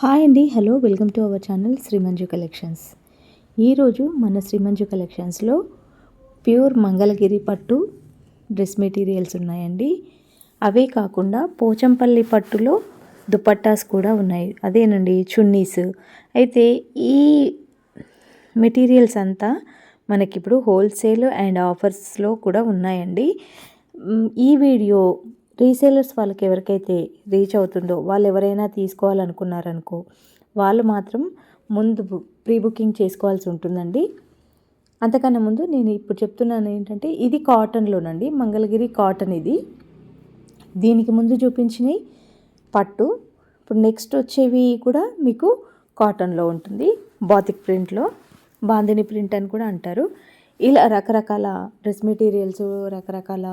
Hi అండి. Hello welcome to our channel Srimanju collections. ఈరోజు మన శ్రీమంజు కలెక్షన్స్లో ప్యూర్ మంగళగిరి పట్టు డ్రెస్ మెటీరియల్స్ ఉన్నాయండి. అవే కాకుండా పోచంపల్లి పట్టులో దుపట్టాస్ కూడా ఉన్నాయి. అదేనండి చున్నీస్. అయితే ఈ మెటీరియల్స్ అంతా మనకిప్పుడు హోల్సేల్ అండ్ ఆఫర్స్లో కూడా ఉన్నాయండి. ఈ వీడియో రీసేలర్స్ వాళ్ళకి ఎవరికైతే రీచ్ అవుతుందో వాళ్ళు ఎవరైనా తీసుకోవాలనుకున్నారనుకో వాళ్ళు మాత్రం ముందు ప్రీ బుకింగ్ చేసుకోవాల్సి ఉంటుందండి. అంతకన్నా ముందు నేను ఇప్పుడు చెప్తున్నాను ఏంటంటే ఇది కాటన్లోనండి. మంగళగిరి కాటన్ ఇది. దీనికి ముందు చూపించినవి పట్టు. ఇప్పుడు నెక్స్ట్ వచ్చేవి కూడా మీకు కాటన్లో ఉంటుంది. బాతిక్ ప్రింట్లో. బాందిని ప్రింట్ అని కూడా అంటారు. ఇలా రకరకాల డ్రెస్ మెటీరియల్స్ రకరకాల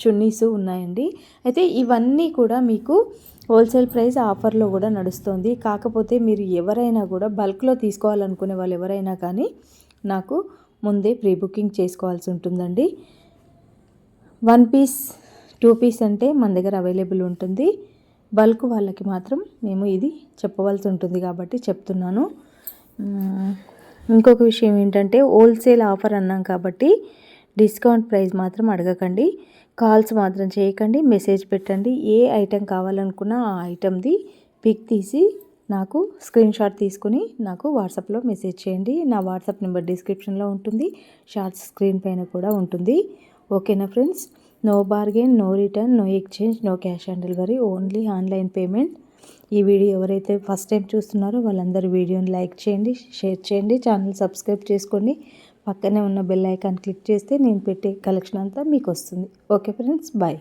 చున్నీస్ ఉన్నాయండి. అయితే ఇవన్నీ కూడా మీకు హోల్సేల్ ప్రైస్ ఆఫర్లో కూడా నడుస్తుంది. కాకపోతే మీరు ఎవరైనా కూడా బల్క్లో తీసుకోవాలనుకునే వాళ్ళు ఎవరైనా కానీ నాకు ముందే ప్రీ బుకింగ్ చేసుకోవాల్సి ఉంటుందండి. వన్ పీస్ టూ పీస్ అంటే మన దగ్గర అవైలబుల్ ఉంటుంది. బల్క్ వాళ్ళకి మాత్రం మేము ఇది చెప్పవలసి ఉంటుంది కాబట్టి చెప్తున్నాను. ఇంకొక విషయం ఏంటంటే హోల్సేల్ ఆఫర్ అన్నాం కాబట్టి డిస్కౌంట్ ప్రైస్ మాత్రం అడగకండి. కాల్స్ మాత్రం చేయకండి. మెసేజ్ పెట్టండి. ఏ ఐటెం కావాలనుకున్నా ఆ ఐటెంది పిక్ తీసి నాకు స్క్రీన్ షాట్ తీసుకుని నాకు వాట్సాప్లో మెసేజ్ చేయండి. నా వాట్సాప్ నెంబర్ డిస్క్రిప్షన్లో ఉంటుంది. షార్ట్స్ స్క్రీన్ పైన కూడా ఉంటుంది. ఓకేనా friends? No bargain no return no exchange no cash on delivery only online payment. ఈ వీడియో ఎవరైతే ఫస్ట్ టైం చూస్తున్నారో వాళ్ళందరూ వీడియోని లైక్ చేయండి షేర్ చేయండి ఛానల్ సబ్స్క్రైబ్ చేసుకోండి. పక్కనే ఉన్న బెల్ ఐకాన్ క్లిక్ చేస్తే నేను పెట్టే కలెక్షన్ అంతా మీకు వస్తుంది ఓకే ఫ్రెండ్స్ బాయ్